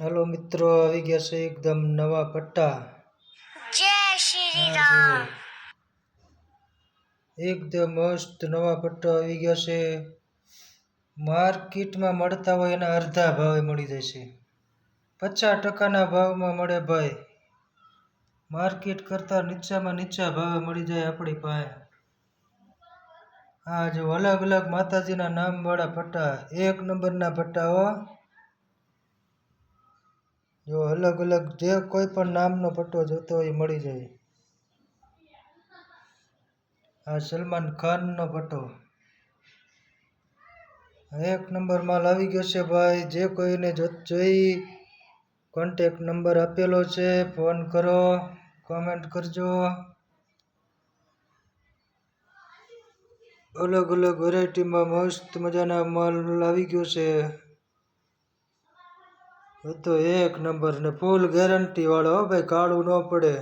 હાલો મિત્રો આવી ગયા છે એકદમ નવા પટ્ટા. જય શ્રી રામ. એકદમ મસ્ત નવા પટ્ટા આવી ગયા છે. માર્કેટમાં મળતા હોય એના અડધા ભાવે મળી જાય છે. પચાસ ટકાના ભાવમાં મળે ભાઈ. માર્કેટ કરતાં નીચામાં નીચા ભાવે મળી જાય આપણી પાસે. આ જો અલગ અલગ માતાજીના નામવાળા પટ્ટા એક નંબરના પટ્ટા હો. જો અલગ અલગ જે કોઈ પણ નામનો પટ્ટો જોતો હોય એ મળી જાય. આ સલમાન ખાનનો પટ્ટો. એક નંબર માલ આવી ગયો છે ભાઈ. જે કોઈને જોઈ કોન્ટેક નંબર આપેલો છે ફોન કરો કોમેન્ટ કરજો. અલગ અલગ વેરાયટીમાં મસ્ત મજાના માલ આવી ગયો છે. એ તો એક નંબર ને ફૂલ ગેરંટી વાળો ભાઈ કાળું ન પડે.